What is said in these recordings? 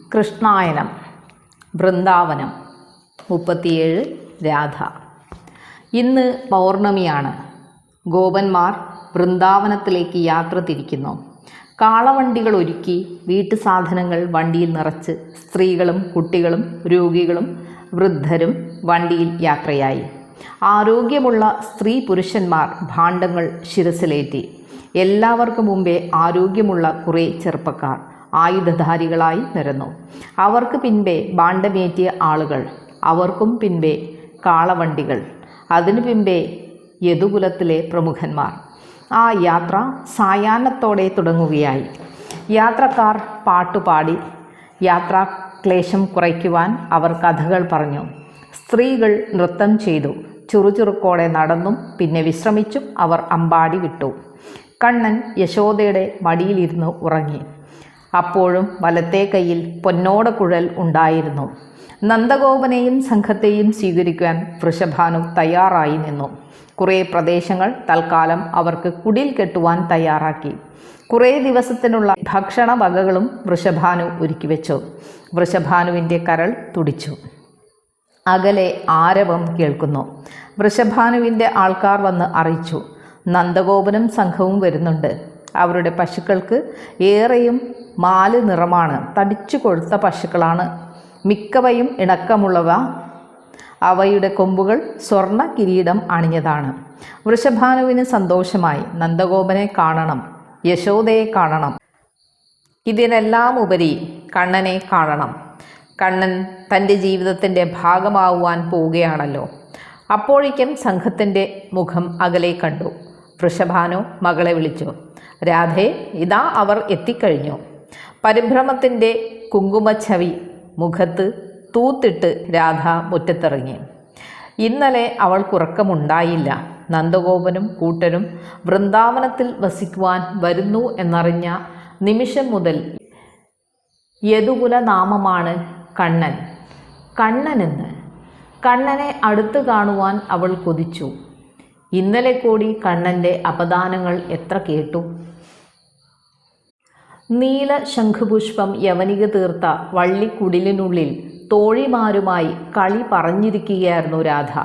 കൃഷ്ണായനം വൃന്ദാവനം മുപ്പത്തിയേഴ് രാധ. ഇന്ന് പൗർണമിയാണ്. ഗോപന്മാർ വൃന്ദാവനത്തിലേക്ക് യാത്ര തിരിക്കുന്നു. കാളവണ്ടികൾ ഒരുക്കി വീട്ടു സാധനങ്ങൾ വണ്ടിയിൽ നിറച്ച് സ്ത്രീകളും കുട്ടികളും രോഗികളും വൃദ്ധരും വണ്ടിയിൽ യാത്രയായി. ആരോഗ്യമുള്ള സ്ത്രീ പുരുഷന്മാർ ഭാണ്ഡങ്ങൾ ശിരസിലേറ്റി. എല്ലാവർക്കും മുമ്പേ ആരോഗ്യമുള്ള കുറേ ചെറുപ്പക്കാർ. ആയുധധാരികളായി നിരന്നു. അവർക്ക് പിൻപേ ബാണ്ഡമേറ്റിയ ആളുകൾ അവർക്കും പിൻപേ കാളവണ്ടികൾ അതിനു പിൻപേ യദുകുലത്തിലെ പ്രമുഖന്മാർ. ആ യാത്ര സായാഹ്നത്തോടെ തുടങ്ങുകയായി. യാത്രക്കാർ പാട്ടുപാടി യാത്രാ ക്ലേശം കുറയ്ക്കുവാൻ അവർ കഥകൾ പറഞ്ഞു. സ്ത്രീകൾ നൃത്തം ചെയ്തു. ചുറുചുറുക്കോടെ നടന്നും പിന്നെ വിശ്രമിച്ചും അവർ അമ്പാടി വിട്ടു. കണ്ണൻ യശോദയുടെ മടിയിലിരുന്ന് ഉറങ്ങി. അപ്പോഴും വലത്തെ കയ്യിൽ പൊന്നോട കുഴൽ ഉണ്ടായിരുന്നു. നന്ദഗോപനെയും സംഘത്തെയും സ്വീകരിക്കാൻ വൃഷഭാനു തയ്യാറായി നിന്നു. കുറേ പ്രദേശങ്ങൾ തൽക്കാലം അവർക്ക് കുടിൽ കെട്ടുവാൻ തയ്യാറാക്കി. കുറേ ദിവസത്തിനുള്ള ഭക്ഷണ വകകളും വൃഷഭാനു ഒരുക്കിവെച്ചു വൃഷഭാനുവിന്റെ കരൾ തുടിച്ചു. അകലെ ആരവം കേൾക്കുന്നു. വൃഷഭാനുവിന്റെ ആൾക്കാർ വന്ന് അറിയിച്ചു. നന്ദഗോപനും സംഘവും വരുന്നുണ്ട്. അവരുടെ പശുക്കൾക്ക് ഏറെയും മാൽ നിറമാണ്. തടിച്ചു കൊഴുത്ത പശുക്കളാണ്. മിക്കവയും ഇണക്കമുള്ളവ. അവയുടെ കൊമ്പുകൾ സ്വർണ കിരീടം അണിഞ്ഞതാണ്. വൃഷഭാനുവിന് സന്തോഷമായി. നന്ദഗോപനെ കാണണം. യശോദയെ കാണണം. ഇതിനെല്ലാം ഉപരി കണ്ണനെ കാണണം. കണ്ണൻ തന്റെ ജീവിതത്തിന്റെ ഭാഗമാവുവാൻ പോവുകയാണല്ലോ. അപ്പോഴേക്കും സംഘത്തിന്റെ മുഖം അകലെ കണ്ടു. വൃഷഭാനു മകളെ വിളിച്ചു. രാധേ ഇതാ അവർ എത്തിക്കഴിഞ്ഞു. പരിഭ്രമത്തിന്റെ കുങ്കുമച്ചവി മുഖത്ത് തൂത്തിട്ട് രാധ മുറ്റത്തിറങ്ങി. ഇന്നലെ അവൾക്കുറക്കമുണ്ടായില്ല നന്ദഗോപനും കൂട്ടരും വൃന്ദാവനത്തിൽ വസിക്കുവാൻ വരുന്നു എന്നറിഞ്ഞ നിമിഷം മുതൽ യദുകുലനാമമാണ് കണ്ണൻ. കണ്ണനെന്ന്. കണ്ണനെ അടുത്ത് കാണുവാൻ അവൾ കൊതിച്ചു. ഇന്നലെ കൂടി കണ്ണന്റെ അപദാനങ്ങൾ എത്ര കേട്ടു. നീല ശംഖുപുഷ്പം യവനിക തീർത്ത വള്ളിക്കുടിലിനുള്ളിൽ തോഴിമാരുമായി കളി പറഞ്ഞിരിക്കുകയായിരുന്നു രാധ.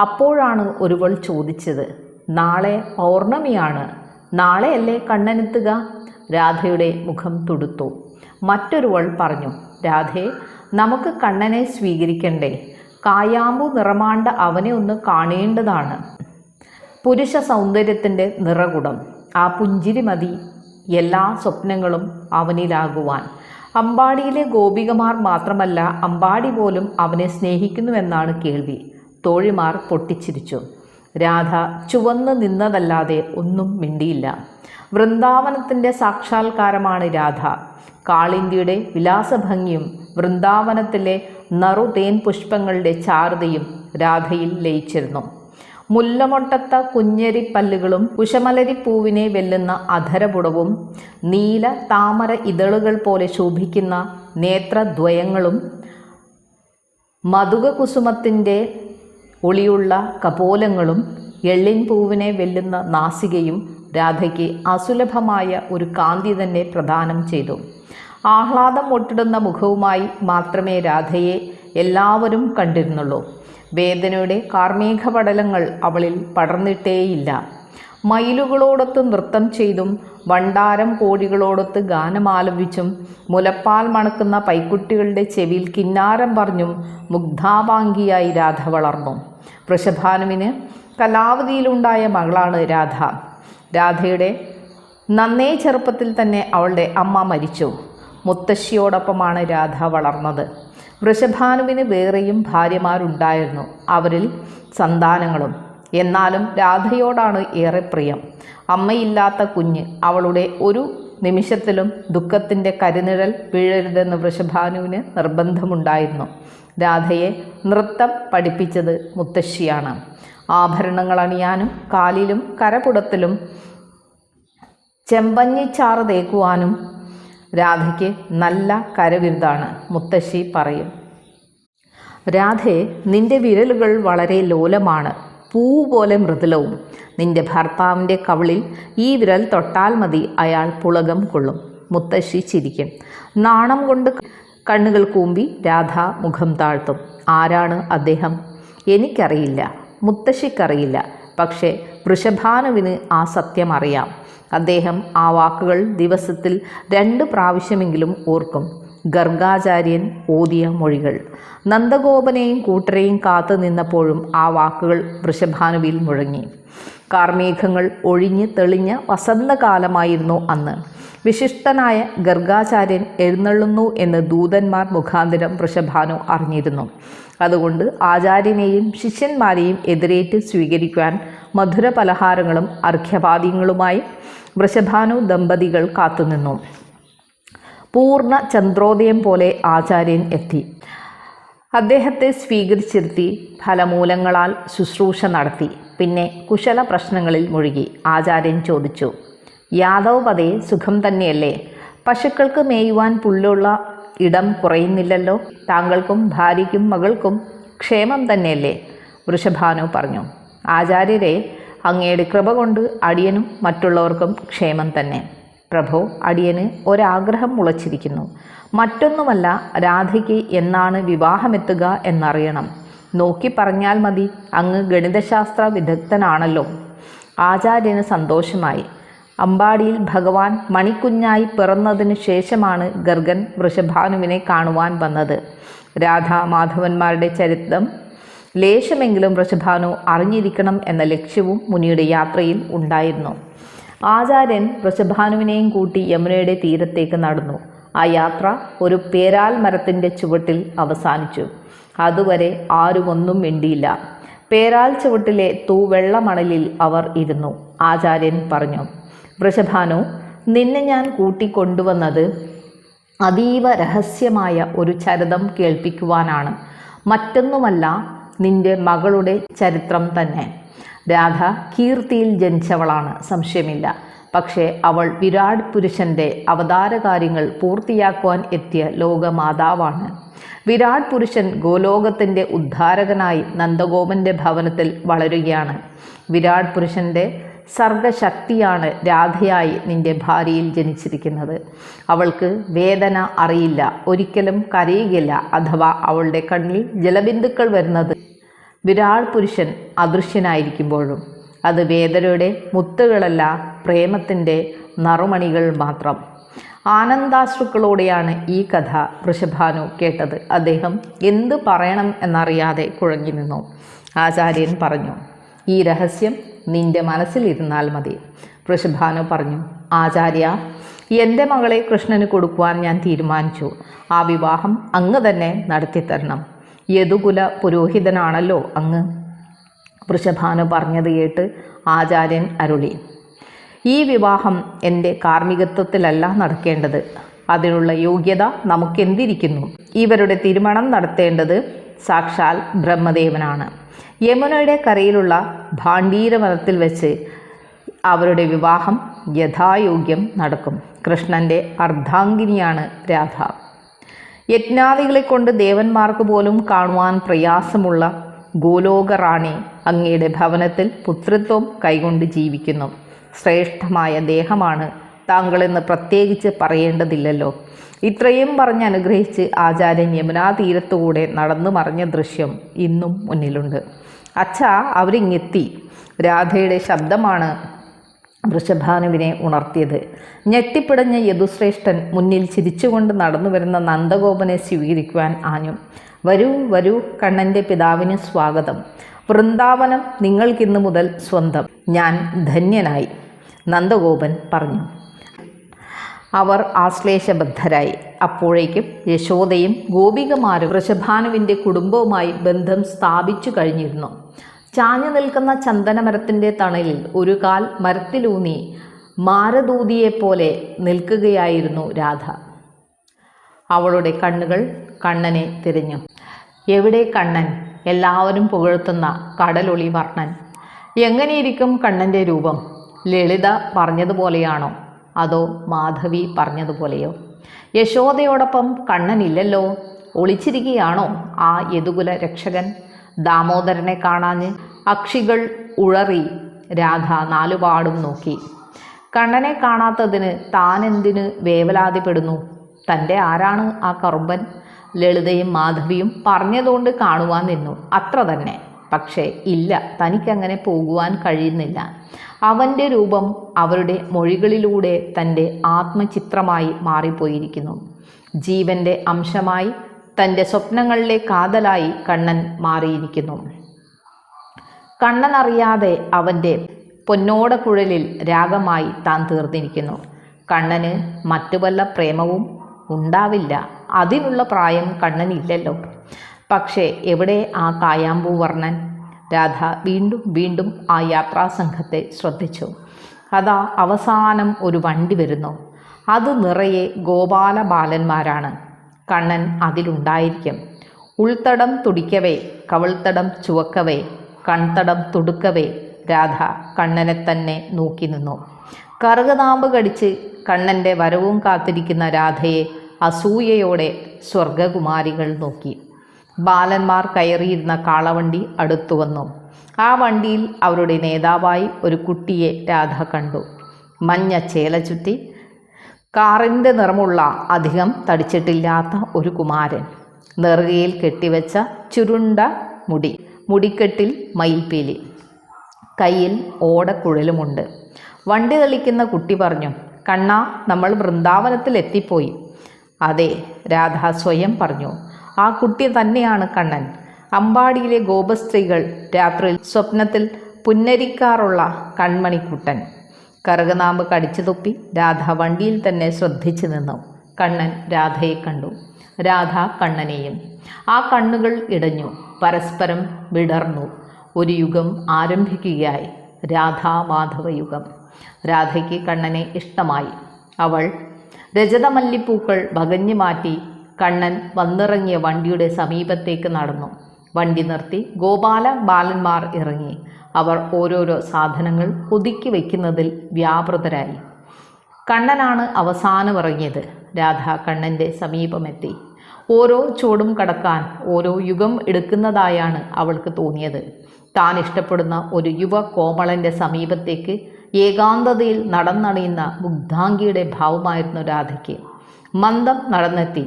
അപ്പോഴാണ് ഒരുവൾ ചോദിച്ചത് നാളെ പൗർണമിയാണ്. നാളെയല്ലേ കണ്ണനെത്തുക രാധയുടെ മുഖം തുടുത്തു. മറ്റൊരുവൾ പറഞ്ഞു രാധേ നമുക്ക് കണ്ണനെ സ്വീകരിക്കണ്ടേ. കായാമ്പു നിറമാണ്ട അവനെ ഒന്ന് കാണേണ്ടതാണ്. പുരുഷ സൗന്ദര്യത്തിന്റെ നിറകുടം. ആ പുഞ്ചിരി മതി. എല്ലാ സ്വപ്നങ്ങളും അവനിലാകുവാൻ. അമ്പാടിയിലെ ഗോപികമാർ മാത്രമല്ല അമ്പാടി പോലും അവനെ സ്നേഹിക്കുന്നുവെന്നാണ് കേൾവി. തോഴിമാർ പൊട്ടിച്ചിരിച്ചു. രാധ ചുവന്ന് നിന്നതല്ലാതെ ഒന്നും മിണ്ടിയില്ല. വൃന്ദാവനത്തിന്റെ സാക്ഷാത്കാരമാണ് രാധ. കാളിന്തിയുടെ വിലാസഭംഗിയും വൃന്ദാവനത്തിലെ നറുതേൻ പുഷ്പങ്ങളുടെ ചാരുതയും രാധയിൽ ലയിച്ചിരുന്നു. മുല്ലമൊട്ടത്ത കുഞ്ഞരിപ്പല്ലുകളും കുശമലരിപ്പൂവിനെ വെല്ലുന്ന അധരപുടവും നീല താമര ഇതളുകൾ പോലെ ശോഭിക്കുന്ന നേത്രദ്വയങ്ങളും മധുകകുസുമത്തിന്റെ ഒളിയുള്ള കപോലങ്ങളും എള്ളിൻ പൂവിനെ വെല്ലുന്ന നാസികയും രാധയ്ക്ക് അസുലഭമായ ഒരു കാന്തി തന്നെ പ്രദാനം ചെയ്തു. ആഹ്ലാദം ഒട്ടിടുന്ന മുഖവുമായി മാത്രമേ രാധയെ എല്ലാവരും കണ്ടിരുന്നുള്ളൂ. വേദനയുടെ കാർമേഘ പടലങ്ങൾ അവളിൽ പടർന്നിട്ടേയില്ല. മയിലുകളോടൊത്ത് നൃത്തം ചെയ്തും വണ്ടാരം കോഴികളോടൊത്ത് ഗാനമാലപിച്ചും മുലപ്പാൽ മണക്കുന്ന പൈക്കുട്ടികളുടെ ചെവിയിൽ കിന്നാരം പറഞ്ഞും മുഗ്ധാഭാംഗിയായി രാധ വളർന്നു. വൃഷഭാനുവിന് കലാവതിയിലുണ്ടായ മകളാണ് രാധ. രാധയുടെ നന്നേ ചെറുപ്പത്തിൽ തന്നെ അവളുടെ അമ്മ മരിച്ചു. മുത്തശ്ശിയോടൊപ്പമാണ് രാധ വളർന്നത്. വൃഷഭാനുവിന് വേറെയും ഭാര്യമാരുണ്ടായിരുന്നു. അവരിൽ സന്താനങ്ങളും. എന്നാലും രാധയോടാണ് ഏറെ പ്രിയം. അമ്മയില്ലാത്ത കുഞ്ഞ് അവളുടെ ഒരു നിമിഷത്തിലും ദുഃഖത്തിന്റെ കരിനിഴൽ വീഴരുതെന്ന് വൃഷഭാനുവിന് നിർബന്ധമുണ്ടായിരുന്നു. രാധയെ നൃത്തം പഠിപ്പിച്ചത് മുത്തശ്ശിയാണ്. ആഭരണങ്ങൾ അണിയാനും കാലിലും കരപുടത്തിലും ചെമ്പഞ്ഞിച്ചാറ് തേക്കുവാനും രാധയ്ക്ക് നല്ല കരവിരുതാണ് മുത്തശ്ശി പറയും. രാധേ നിന്റെ വിരലുകൾ വളരെ ലോലമാണ് പൂ പോലെ മൃദുലവും. നിന്റെ ഭർത്താവിന്റെ കവിളിൽ ഈ വിരൽ തൊട്ടാൽ മതി അയാൾ പുളകം കൊള്ളും. മുത്തശ്ശി ചിരിക്കും. നാണം കൊണ്ട് കണ്ണുകൾ കൂമ്പി രാധ മുഖം താഴ്ത്തും. ആരാണ് അദ്ദേഹം? എനിക്കറിയില്ല. മുത്തശ്ശിക്കറിയില്ല. പക്ഷേ വൃഷഭാനുവിന് ആ സത്യം അറിയാം. അദ്ദേഹം ആ വാക്കുകൾ ദിവസത്തിൽ രണ്ട് പ്രാവശ്യമെങ്കിലും ഓർക്കും. ഗർഗാചാര്യൻ ഓതിയ മൊഴികൾ. നന്ദഗോപനെയും കൂട്ടരെയും കാത്തു നിന്നപ്പോഴും ആ വാക്കുകൾ വൃഷഭാനുവിൽ മുഴങ്ങി. കാർമേഘങ്ങൾ ഒഴിഞ്ഞ് തെളിഞ്ഞ വസന്തകാലമായിരുന്നു അന്ന്. വിശിഷ്ടനായ ഗർഗാചാര്യൻ എഴുന്നള്ളുന്നു എന്ന് ദൂതന്മാർ മുഖാന്തരം വൃഷഭാനു അറിഞ്ഞിരുന്നു. അതുകൊണ്ട് ആചാര്യനെയും ശിഷ്യന്മാരെയും എതിരേറ്റ് സ്വീകരിക്കുവാൻ മധുര പലഹാരങ്ങളും അർഘ്യപാദ്യങ്ങളുമായി വൃഷഭാനു ദമ്പതികൾ കാത്തുനിന്നു. പൂർണ ചന്ദ്രോദയം പോലെ ആചാര്യൻ എത്തി. അദ്ദേഹത്തെ സ്വീകരിച്ചിരുത്തി ഫലമൂലങ്ങളാൽ ശുശ്രൂഷ നടത്തി. പിന്നെ കുശല പ്രശ്നങ്ങളിൽ മുഴുകി. ആചാര്യൻ ചോദിച്ചു യാദവ് പതേ സുഖം തന്നെയല്ലേ? പശുക്കൾക്ക് മേയുവാൻ പുല്ലുള്ള ഇടം കുറയുന്നില്ലല്ലോ. താങ്കൾക്കും ഭാര്യയ്ക്കും മകൾക്കും ക്ഷേമം തന്നെയല്ലേ? വൃഷഭാനു പറഞ്ഞു. ആചാര്യരെ അങ്ങയുടെ കൃപ കൊണ്ട് അടിയനും മറ്റുള്ളവർക്കും ക്ഷേമം തന്നെ. പ്രഭു അടിയന് ഒരാഗ്രഹം മുളച്ചിരിക്കുന്നു. മറ്റൊന്നുമല്ല രാധയ്ക്ക് എന്നാണ് വിവാഹമെത്തുക എന്നറിയണം. നോക്കി പറഞ്ഞാൽ മതി അങ്ങ് ഗണിതശാസ്ത്ര വിദഗ്ധനാണല്ലോ. ആചാര്യന് സന്തോഷമായി. അമ്പാടിയിൽ ഭഗവാൻ മണിക്കുഞ്ഞായി പിറന്നതിനു ശേഷമാണ് ഗർഗൻ വൃഷഭാനുവിനെ കാണുവാൻ വന്നത്. രാധാ മാധവന്മാരുടെ ചരിത്രം ലേശമെങ്കിലും വൃഷഭാനു അറിഞ്ഞിരിക്കണം എന്ന ലക്ഷ്യവും മുനിയുടെ യാത്രയിൽ ഉണ്ടായിരുന്നു. ആചാര്യൻ വൃഷഭാനുവിനെയും കൂട്ടി യമുനയുടെ തീരത്തേക്ക് നടന്നു. ആ യാത്ര ഒരു പേരാൽ മരത്തിന്റെ ചുവട്ടിൽ അവസാനിച്ചു. അതുവരെ ആരുമൊന്നും വേണ്ടിയില്ല പേരാൽ ചുവട്ടിലെ തൂവെള്ളമണലിൽ അവർ ഇരുന്നു. ആചാര്യൻ പറഞ്ഞു വൃഷഭാനു നിന്നെ ഞാൻ കൂട്ടിക്കൊണ്ടുവന്നത് അതീവ രഹസ്യമായ ഒരു ചരിതം കേൾപ്പിക്കുവാനാണ്. മറ്റൊന്നുമല്ല നിന്റെ മകളുടെ ചരിത്രം തന്നെ. രാധ കീർത്തിയിൽ ജനിച്ചവളാണ് സംശയമില്ല. പക്ഷേ അവൾ വിരാട് പുരുഷന്റെ അവതാരകാര്യങ്ങൾ പൂർത്തിയാക്കുവാൻ എത്തിയ ലോകമാതാവാണ്. വിരാട് പുരുഷൻ ഗോലോകത്തിന്റെ ഉദ്ധാരകനായി നന്ദഗോപന്റെ ഭവനത്തിൽ വളരുകയാണ്. വിരാട് പുരുഷന്റെ സർഗശക്തിയാണ് രാധയായി നിന്റെ ഭാര്യയിൽ ജനിച്ചിരിക്കുന്നത്. അവൾക്ക് വേദന അറിയില്ല. ഒരിക്കലും കരയുകയില്ല അഥവാ അവളുടെ കണ്ണിൽ ജലബിന്ദുക്കൾ വരുന്നത്. വിരാൾ പുരുഷൻ അദൃശ്യനായിരിക്കുമ്പോഴും അത് വേദനയുടെ മുത്തുകളല്ല പ്രേമത്തിന്റെ നറുമണികൾ മാത്രം. ആനന്ദാശ്രുക്കളോടെയാണ് ഈ കഥ വൃഷഭാനു കേട്ടത്. അദ്ദേഹം എന്ത് പറയണം എന്നറിയാതെ കുഴങ്ങി നിന്നു. ആചാര്യൻ പറഞ്ഞു ഈ രഹസ്യം നിന്റെ മനസ്സിൽ മനസ്സിലിരുന്നാൽ മതി. വൃഷഭാനു പറഞ്ഞു ആചാര്യ എന്റെ മകളെ കൃഷ്ണന് കൊടുക്കുവാൻ ഞാൻ തീരുമാനിച്ചു. ആ വിവാഹം അങ്ങ് തന്നെ നടത്തിത്തരണം യദുകുല പുരോഹിതനാണല്ലോ അങ്ങ്. വൃഷഭാനു പറഞ്ഞത് കേട്ട് ആചാര്യൻ അരുളി ഈ വിവാഹം എന്റെ കാർമ്മികത്വത്തിലല്ല നടക്കേണ്ടത്. അതിനുള്ള യോഗ്യത നമുക്കെന്തിരിക്കുന്നു? ഇവരുടെ തീരുമാനം നടത്തേണ്ടത് സാക്ഷാൽ ബ്രഹ്മദേവനാണ്. യമുനയുടെ കരയിലുള്ള ഭാണ്ഡീരവനത്തിൽ വെച്ച് അവരുടെ വിവാഹം യഥായോഗ്യം നടക്കും. കൃഷ്ണന്റെ അർദ്ധാംഗിനിയാണ് രാധ. യജ്ഞാദികളെ കൊണ്ട് ദേവന്മാർക്ക് പോലും കാണുവാൻ പ്രയാസമുള്ള ഗോലോക റാണി അങ്ങയുടെ ഭവനത്തിൽ പുത്രത്വം കൈകൊണ്ട് ജീവിക്കുന്നു. ശ്രേഷ്ഠമായ ദേഹമാണ് താങ്കളെന്ന് പ്രത്യേകിച്ച് പറയേണ്ടതില്ലല്ലോ. ഇത്രയും പറഞ്ഞ് അനുഗ്രഹിച്ച് ആചാര്യൻ യമുനാ തീരത്തുകൂടെ നടന്നു മറിഞ്ഞ ദൃശ്യം ഇന്നും മുന്നിലുണ്ട്. അച്ഛ അവരിങ്ങെത്തി. രാധയുടെ ശബ്ദമാണ് വൃഷഭാനുവിനെ ഉണർത്തിയത്. ഞെട്ടിപ്പിടഞ്ഞ യദുശ്രേഷ്ഠൻ മുന്നിൽ ചിരിച്ചുകൊണ്ട് നടന്നു വരുന്ന നന്ദഗോപനെ സ്വീകരിക്കുവാൻ ആഞ്ഞു. വരൂ വരൂ കണ്ണന്റെ പിതാവിന് സ്വാഗതം. വൃന്ദാവനം നിങ്ങൾക്കിന്ന് മുതൽ സ്വന്തം. ഞാൻ ധന്യനായി നന്ദഗോപൻ പറഞ്ഞു. അവർ ആശ്ലേഷബദ്ധരായി. അപ്പോഴേക്കും യശോദയും ഗോപികമാരും വൃഷഭാനുവിന്റെ കുടുംബവുമായി ബന്ധം സ്ഥാപിച്ചു കഴിഞ്ഞിരുന്നു. ചാഞ്ഞു നിൽക്കുന്ന ചന്ദനമരത്തിന്റെ തണലിൽ ഒരു കാൽ മരത്തിലൂന്നി മാരദൂതിയെപ്പോലെ നിൽക്കുകയായിരുന്നു രാധ. അവളുടെ കണ്ണുകൾ കണ്ണനെ തിരിഞ്ഞു. എവിടെ കണ്ണൻ? എല്ലാവരും പുകഴ്ത്തുന്ന കടലൊളി വർണൻ. എങ്ങനെയിരിക്കും കണ്ണന്റെ രൂപം? ലളിത പറഞ്ഞതുപോലെയാണോ? അതോ മാധവി പറഞ്ഞതുപോലെയോ? യശോദയോടൊപ്പം കണ്ണനില്ലല്ലോ. ഒളിച്ചിരിക്കുകയാണോ ആ യദുകുല രക്ഷകൻ ദാമോദരനെ കാണാഞ്ഞ് അക്ഷികൾ ഉഴറി രാധ നാലുപാടും നോക്കി. കണ്ണനെ കാണാത്തതിന് താനെന്തിന് വേവലാതിപ്പെടുന്നു? തന്റെ ആരാണ് ആ കറുമ്പൻ? ലളിതയും മാധവിയും പറഞ്ഞതുകൊണ്ട് കാണുവാൻ നിന്നു. അത്ര തന്നെ. പക്ഷേ ഇല്ല തനിക്കങ്ങനെ പോകുവാൻ കഴിയുന്നില്ല. അവന്റെ രൂപം അവരുടെ മൊഴികളിലൂടെ തന്റെ ആത്മചിത്രമായി മാറിപ്പോയിരിക്കുന്നു. ജീവന്റെ അംശമായി തന്റെ സ്വപ്നങ്ങളിലെ കാതലായി കണ്ണൻ മാറിയിരിക്കുന്നു. കണ്ണനറിയാതെ അവന്റെ പൊന്നോടക്കുഴലിൽ രാഗമായി താൻ തീർന്നിരിക്കുന്നു. കണ്ണന് മറ്റു വല്ല പ്രേമവും ഉണ്ടാവില്ല. അതിനുള്ള പ്രായം കണ്ണനില്ലല്ലോ. പക്ഷേ എവിടെ ആ കായാമ്പൂ വർണൻ രാധ വീണ്ടും വീണ്ടും ആ യാത്രാസംഘത്തെ ശ്രദ്ധിച്ചു. അതാ അവസാനം ഒരു വണ്ടി വരുന്നു. അത് നിറയെ ഗോപാല ബാലന്മാരാണ് കണ്ണൻ അതിലുണ്ടായിരിക്കും. ഉൾത്തടം തുടിക്കവേ കവിൾത്തടം ചുവക്കവേ കൺതടം തുടുക്കവേ രാധ കണ്ണനെ തന്നെ നോക്കി നിന്നു. കറുകനാമ്പ് കടിച്ച് കണ്ണന്റെ വരവും കാത്തിരിക്കുന്ന രാധയെ അസൂയയോടെ സ്വർഗകുമാരികൾ നോക്കി. ബാലന്മാർ കയറിയിരുന്ന കാളവണ്ടി അടുത്തു വന്നു. ആ വണ്ടിയിൽ അവരുടെ നേതാവായി ഒരു കുട്ടിയെ രാധ കണ്ടു. മഞ്ഞ ചേല ചുറ്റി കാറിന്റെ നിറമുള്ള അധികം തടിച്ചിട്ടില്ലാത്ത ഒരു കുമാരൻ. നെറുകയിൽ കെട്ടിവെച്ച ചുരുണ്ട മുടി മുടിക്കെട്ടിൽ മയിൽപ്പീലി. കയ്യിൽ ഓടക്കുഴലുമുണ്ട്. വണ്ടി തെളിക്കുന്ന കുട്ടി പറഞ്ഞു കണ്ണ നമ്മൾ വൃന്ദാവനത്തിൽ എത്തിപ്പോയി അതെ രാധ സ്വയം പറഞ്ഞു ആ കുട്ടി തന്നെയാണ് കണ്ണൻ. അമ്പാടിയിലെ ഗോപസ്ത്രീകൾ രാത്രിയിൽ സ്വപ്നത്തിൽ പുന്നരിക്കാറുള്ള കൺമണിക്കുട്ടൻ. കറുകനാമ്പ് കടിച്ചു തുപ്പി രാധ വണ്ടിയിൽ തന്നെ ശ്രദ്ധിച്ചു നിന്നു. കണ്ണൻ രാധയെ കണ്ടു. രാധ കണ്ണനെയും. ആ കണ്ണുകൾ ഇടഞ്ഞു. പരസ്പരം വിടർന്നു. ഒരു യുഗം ആരംഭിക്കുകയായി. രാധാമാധവ യുഗം രാധയ്ക്ക് കണ്ണനെ ഇഷ്ടമായി. അവൾ രജതമല്ലിപ്പൂക്കൾ വകഞ്ഞു മാറ്റി കണ്ണൻ വന്നിറങ്ങിയ വണ്ടിയുടെ സമീപത്തേക്ക് നടന്നു. വണ്ടി നിർത്തി ഗോപാല ബാലന്മാർ ഇറങ്ങി. അവർ ഓരോരോ സാധനങ്ങൾ ഒതുക്കി വയ്ക്കുന്നതിൽ വ്യാപൃതരായി. കണ്ണനാണ് അവസാനം ഇറങ്ങിയത് രാധ കണ്ണന്റെ സമീപമെത്തി. ഓരോ ചുവടും കടക്കാൻ ഓരോ യുഗം എടുക്കുന്നതായാണ് അവൾക്ക് തോന്നിയത്. താൻ ഇഷ്ടപ്പെടുന്ന ഒരു യുവ കോമളന്റെ സമീപത്തേക്ക് ഏകാന്തതയിൽ നടന്നണിയുന്ന മുഗ്ധാംഗിയുടെ ഭാവമായിരുന്നു രാധയ്ക്ക്. മന്ദം നടന്നെത്തി.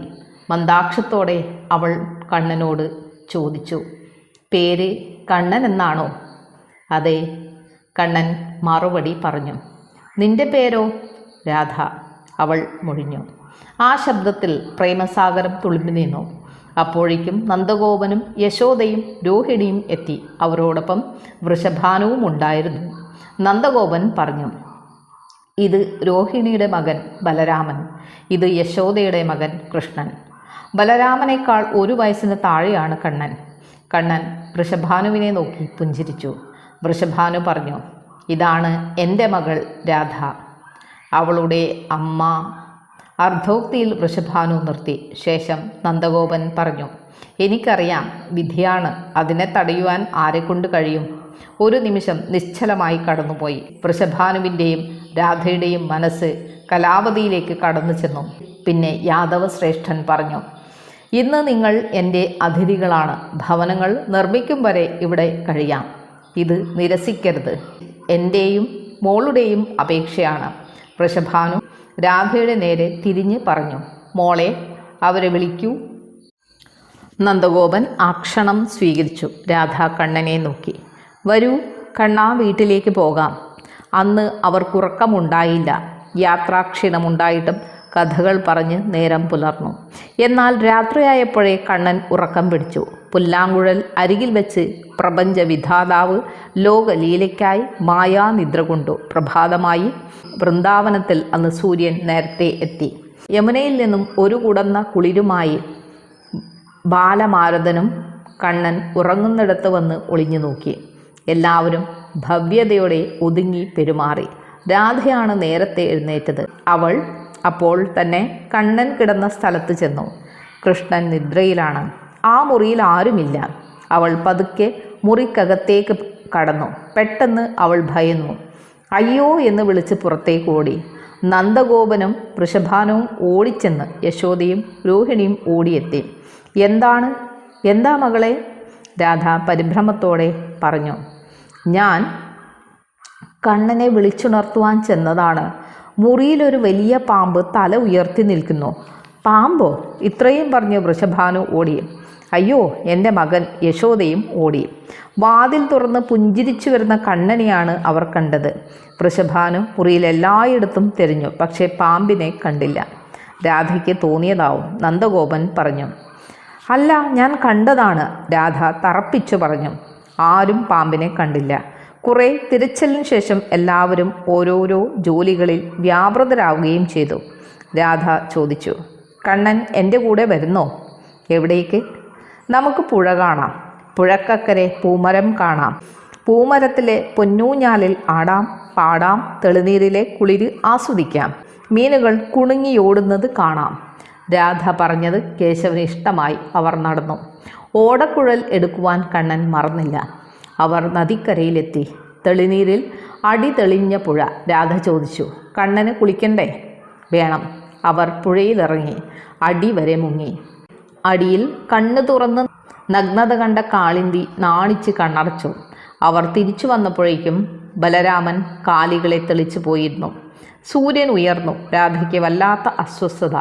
മന്ദാക്ഷത്തോടെ അവൾ കണ്ണനോട് ചോദിച്ചു പേര് കണ്ണൻ എന്നാണോ? അതെ കണ്ണൻ മറുപടി പറഞ്ഞു. നിന്റെ പേരോ? രാധ അവൾ മൊഴിഞ്ഞു. ആ ശബ്ദത്തിൽ പ്രേമസാഗരം തുളുമ്പി നിന്നു. അപ്പോഴേക്കും നന്ദഗോപനും യശോദയും രോഹിണിയും എത്തി. അവരോടൊപ്പം വൃഷഭാനുവും ഉണ്ടായിരുന്നു. നന്ദഗോപൻ പറഞ്ഞു ഇത് രോഹിണിയുടെ മകൻ ബലരാമൻ. ഇത് യശോദയുടെ മകൻ കൃഷ്ണൻ. ബലരാമനേക്കാൾ ഒരു വയസ്സിന് താഴെയാണ് കണ്ണൻ. കണ്ണൻ വൃഷഭാനുവിനെ നോക്കി പുഞ്ചിരിച്ചു. വൃഷഭാനു പറഞ്ഞു ഇതാണ് എന്റെ മകൾ രാധ. അവളുടെ അമ്മ. അർദ്ധോക്തിയിൽ വൃഷഭാനു നിർത്തി. ശേഷം നന്ദഗോപൻ പറഞ്ഞു എനിക്കറിയാം വിധിയാണ്. അതിനെ തടയുവാൻ ആരെക്കൊണ്ട് കഴിയും? ഒരു നിമിഷം നിശ്ചലമായി കടന്നുപോയി. വൃഷഭാനുവിന്റെയും രാധയുടെയും മനസ്സ് കലാവതിയിലേക്ക് കടന്നു ചെന്നു. പിന്നെ യാദവ ശ്രേഷ്ഠൻ പറഞ്ഞു ഇന്ന് നിങ്ങൾ എന്റെ അതിഥികളാണ്. ഭവനങ്ങൾ നിർമ്മിക്കും വരെ ഇവിടെ കഴിയാം. ഇത് നിരസിക്കരുത്. എന്റെയും മോളുടെയും അപേക്ഷയാണ്. വൃഷഭാനു രാധയുടെ നേരെ തിരിഞ്ഞ് പറഞ്ഞു മോളെ അവരെ വിളിക്കൂ. നന്ദഗോപൻ ആ ക്ഷണം സ്വീകരിച്ചു. രാധ കണ്ണനെ നോക്കി. വരൂ കണ്ണാ വീട്ടിലേക്ക് പോകാം. അന്ന് അവർക്കുറക്കമുണ്ടായില്ല യാത്രാക്ഷീണമുണ്ടായിട്ടും കഥകൾ പറഞ്ഞ് നേരം പുലർന്നു. എന്നാൽ രാത്രിയായപ്പോഴേ കണ്ണൻ ഉറക്കം പിടിച്ചു. പുല്ലാങ്കുഴൽ അരികിൽ വെച്ച് പ്രപഞ്ച വിധാതാവ് ലോകലീലയ്ക്കായി മായാനിദ്ര കൊണ്ടു പ്രഭാതമായി വൃന്ദാവനത്തിൽ അന്ന് സൂര്യൻ നേരത്തെ എത്തി. യമുനയിൽ നിന്നും ഒരു കുടന്ന കുളിരുമായി ബാലമാരതനും കണ്ണൻ ഉറങ്ങുന്നിടത്ത് വന്ന് ഒളിഞ്ഞു നോക്കി. എല്ലാവരും ഭവ്യതയോടെ ഒതുങ്ങി പെരുമാറി. രാധയാണ് നേരത്തെ എഴുന്നേറ്റത്. അവൾ അപ്പോൾ തന്നെ കണ്ണൻ കിടന്ന സ്ഥലത്ത് ചെന്നു. കൃഷ്ണൻ നിദ്രയിലാണ്. ആ മുറിയിൽ ആരുമില്ല. അവൾ പതുക്കെ മുറിക്കകത്തേക്ക് കടന്നു. പെട്ടെന്ന് അവൾ ഭയന്നു. അയ്യോ എന്ന് വിളിച്ച് പുറത്തേക്ക് ഓടി. നന്ദഗോപനും വൃഷഭാനവും ഓടിച്ചെന്ന് യശോദയും രോഹിണിയും ഓടിയെത്തി. എന്താണ്? എന്താ മകളെ? രാധ പരിഭ്രമത്തോടെ പറഞ്ഞു. ഞാൻ കണ്ണനെ വിളിച്ചുണർത്തുവാൻ ചെന്നതാണ്. മുറിയിലൊരു വലിയ പാമ്പ് തല ഉയർത്തി നിൽക്കുന്നു. പാമ്പോ? ഇത്രയും പറഞ്ഞ് വൃഷഭാനു ഓടി. അയ്യോ എന്റെ മകൻ യശോദയും ഓടി. വാതിൽ തുറന്ന് പുഞ്ചിരിച്ചു വരുന്ന കണ്ണനെയാണ് അവർ കണ്ടത്. വൃഷഭാനു മുറിയിൽ എല്ലായിടത്തും തിരഞ്ഞു പക്ഷേ പാമ്പിനെ കണ്ടില്ല. രാധയ്ക്ക് തോന്നിയതാവും നന്ദഗോപൻ പറഞ്ഞു. അല്ല ഞാൻ കണ്ടതാണ് രാധ തറപ്പിച്ചു പറഞ്ഞു. ആരും പാമ്പിനെ കണ്ടില്ല. കുറേ തിരച്ചിലിന് ശേഷം എല്ലാവരും ഓരോരോ ജോലികളിൽ വ്യാപൃതരാവുകയും ചെയ്തു. രാധ ചോദിച്ചു കണ്ണൻ എന്റെ കൂടെ വരുന്നോ? എവിടേക്ക്? നമുക്ക് പുഴ കാണാം. പുഴക്കക്കരെ പൂമരം കാണാം. പൂമരത്തിലെ പൊന്നൂഞ്ഞാലിൽ ആടാം പാടാം തെളിനീരിലെ കുളിര് ആസ്വദിക്കാം. മീനുകൾ കുണുങ്ങിയോടുന്നത് കാണാം. രാധ പറഞ്ഞത് കേശവന് ഇഷ്ടമായി. അവർ നടന്നു. ഓടക്കുഴൽ എടുക്കുവാൻ കണ്ണൻ മറന്നില്ല. അവർ നദിക്കരയിലെത്തി. തെളിനീരിൽ അടി തെളിഞ്ഞ പുഴ. രാധ ചോദിച്ചു കണ്ണന് കുളിക്കണ്ടേ? വേണം. അവർ പുഴയിലിറങ്ങി. അടി വരെ മുങ്ങി. അടിയിൽ കണ്ണു തുറന്ന് നഗ്നത കണ്ട കാളിന്തി നാണിച്ച് കണ്ണടച്ചു. അവർ തിരിച്ചു വന്നപ്പോഴേക്കും ബലരാമൻ കാലികളെ തെളിച്ചു പോയിരുന്നു. സൂര്യൻ ഉയർന്നു. രാധയ്ക്ക് വല്ലാത്ത അസ്വസ്ഥത.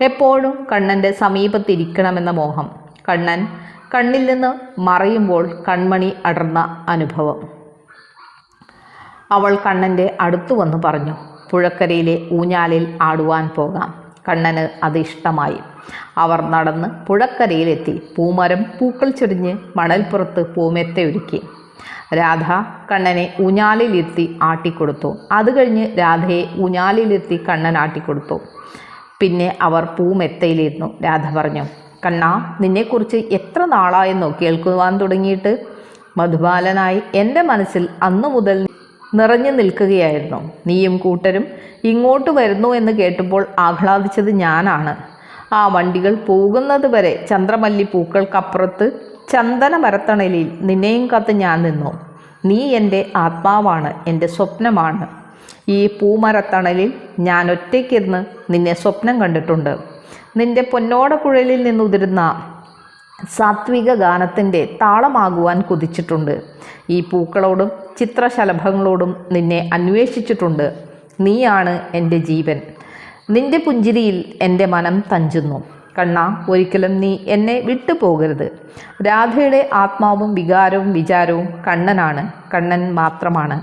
എപ്പോഴും കണ്ണന്റെ സമീപത്തിരിക്കണമെന്ന മോഹം. കണ്ണൻ കണ്ണിൽ നിന്ന് മറയുമ്പോൾ കൺമണി അടർന്ന അനുഭവം. അവൾ കണ്ണന്റെ അടുത്തു വന്ന് പറഞ്ഞു പുഴക്കരയിലെ ഊഞ്ഞാലിൽ ആടുവാൻ പോകാം. കണ്ണന് അത് ഇഷ്ടമായി. അവർ നടന്ന് പുഴക്കരയിലെത്തി. പൂമരം പൂക്കൾ ചൊരിഞ്ഞ് മണൽപ്പുറത്ത് പൂമെത്തയൊരുക്കി രാധ കണ്ണനെ ഊഞ്ഞാലിലിരുത്തി ആട്ടിക്കൊടുത്തു. അത് കഴിഞ്ഞ് രാധയെ ഊഞ്ഞാലിലിരുത്തി കണ്ണൻ ആട്ടിക്കൊടുത്തു. പിന്നെ അവർ പൂമെത്തയിലിരുന്നു. രാധ പറഞ്ഞു കണ്ണാ നിന്നെക്കുറിച്ച് എത്ര നാളായെന്നോ കേൾക്കുവാൻ തുടങ്ങിയിട്ട്? മധുബാലനായി എന്റെ മനസ്സിൽ അന്നു മുതൽ നിറഞ്ഞു നിൽക്കുകയായിരുന്നു. നീയും കൂട്ടരും ഇങ്ങോട്ട് വരുന്നു എന്ന് കേട്ടപ്പോൾ ആഹ്ലാദിച്ചത് ഞാനാണ്. ആ വണ്ടികൾ പോകുന്നത് വരെ ചന്ദ്രമല്ലി പൂക്കൾക്കപ്പുറത്ത് ചന്ദന മരത്തണലിൽ നിന്നെയും കത്ത് ഞാൻ നിന്നു. നീ എന്റെ ആത്മാവാണ് എന്റെ സ്വപ്നമാണ്. ഈ പൂമരത്തണലിൽ ഞാൻ ഒറ്റയ്ക്കിരുന്ന് നിന്നെ സ്വപ്നം കണ്ടിട്ടുണ്ട്. നിന്റെ പൊന്നോടക്കുഴലിൽ നിന്നുതിരുന്ന സാത്വിക ഗാനത്തിന്റെ താളമാകുവാൻ കുതിച്ചിട്ടുണ്ട്. ഈ പൂക്കളോടും ചിത്രശലഭങ്ങളോടും നിന്നെ അന്വേഷിച്ചിട്ടുണ്ട്. നീയാണ് എന്റെ ജീവൻ. നിന്റെ പുഞ്ചിരിയിൽ എന്റെ മനം തഞ്ചുന്നു. കണ്ണ ഒരിക്കലും നീ എന്നെ വിട്ടുപോകരുത്. രാധയുടെ ആത്മാവും വികാരവും വിചാരവും കണ്ണനാണ്. കണ്ണൻ മാത്രമാണ്.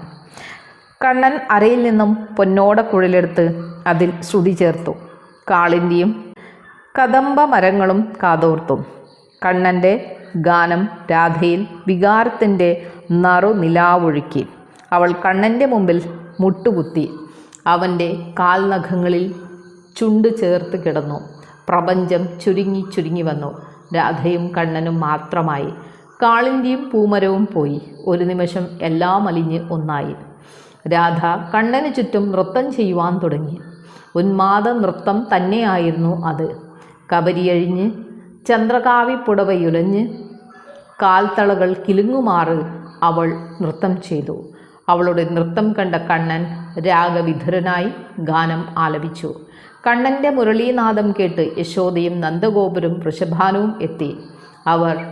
കണ്ണൻ അരയിൽ നിന്നും പൊന്നോട കുഴലെടുത്ത് അതിൽ ശ്രുതി ചേർത്തു. കാളിന്തിയും കദംബ മരങ്ങളും കാതോർത്തും. കണ്ണന്റെ ഗാനം രാധയിൽ വികാരത്തിന്റെ നറുനിലാവൊഴുക്കി. അവൾ കണ്ണന്റെ മുമ്പിൽ മുട്ടുകുത്തി. അവന്റെ കാൽനഖങ്ങളിൽ ചുണ്ട് ചേർത്ത് കിടന്നു. പ്രപഞ്ചം ചുരുങ്ങി ചുരുങ്ങി വന്നു. രാധയും കണ്ണനും മാത്രമായി. കാളിന്റെയും പൂമരവും പോയി. ഒരു നിമിഷം എല്ലാം അലിഞ്ഞ് ഒന്നായി. രാധ കണ്ണന് ചുറ്റും നൃത്തം ചെയ്യുവാൻ തുടങ്ങി. ഉന്മാദ നൃത്തം തന്നെയായിരുന്നു അത്. കബരിയഴിഞ്ഞ് ചന്ദ്രകാവി പുടവയുലഞ്ഞ് കാൽത്തളകൾ കിലുങ്ങുമാറ് അവൾ നൃത്തം ചെയ്തു. അവളുടെ നൃത്തം കണ്ട കണ്ണൻ രാഗവിധുരനായി ഗാനം ആലപിച്ചു. കണ്ണന്റെ മുരളീനാദം കേട്ട് യശോദയും നന്ദഗോപുരം വൃഷഭാനുവും എത്തി. അവർ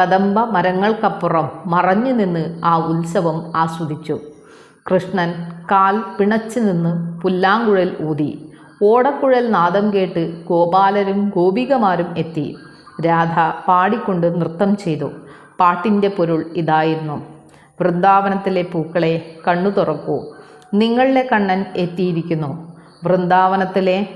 കദംബ മരങ്ങൾക്കപ്പുറം മറഞ്ഞു നിന്ന് ആ ഉത്സവം ആസ്വദിച്ചു. കൃഷ്ണൻ കാൽ പിണച്ചു നിന്ന് പുല്ലാങ്കുഴൽ ഊതി. ഓടക്കുഴൽ നാദം കേട്ട് ഗോപാലരും ഗോപികമാരും എത്തി. രാധ പാടിക്കൊണ്ട് നൃത്തം ചെയ്തു. പാട്ടിന്റെ പൊരുൾ ഇതായിരുന്നു. വൃന്ദാവനത്തിലെ പൂക്കളെ കണ്ണു തുറക്കൂ. നിങ്ങളുടെ കണ്ണൻ എത്തിയിരിക്കുന്നു. വൃന്ദാവനത്തിലെ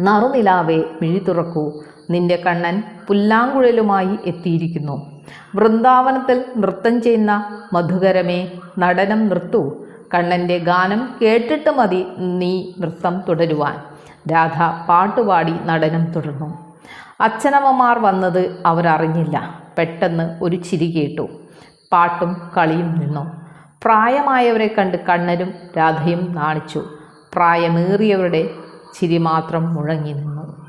നറുനിലാവെ മിഴി തുറക്കൂ. നിന്റെ കണ്ണൻ പുല്ലാങ്കുഴലുമായി എത്തിയിരിക്കുന്നു. വൃന്ദാവനത്തിൽ നൃത്തം ചെയ്യുന്ന മധുകരമേ നടനം നിർത്തൂ. കണ്ണന്റെ ഗാനം കേട്ടിട്ട് മതി നീ നൃത്തം തുടരുവാൻ. രാധ പാട്ടുപാടി നടനം തുടർന്നു. അച്ഛനമ്മമാർ വന്നത് അവരറിഞ്ഞില്ല. പെട്ടെന്ന് ഒരു ചിരി കേട്ടു. പാട്ടും കളിയും നിന്നു. പ്രായമായവരെ കണ്ട് കണ്ണനും രാധയും നാണിച്ചു. പ്രായമേറിയവരുടെ ചിരി മാത്രം മുഴങ്ങി നിന്നു.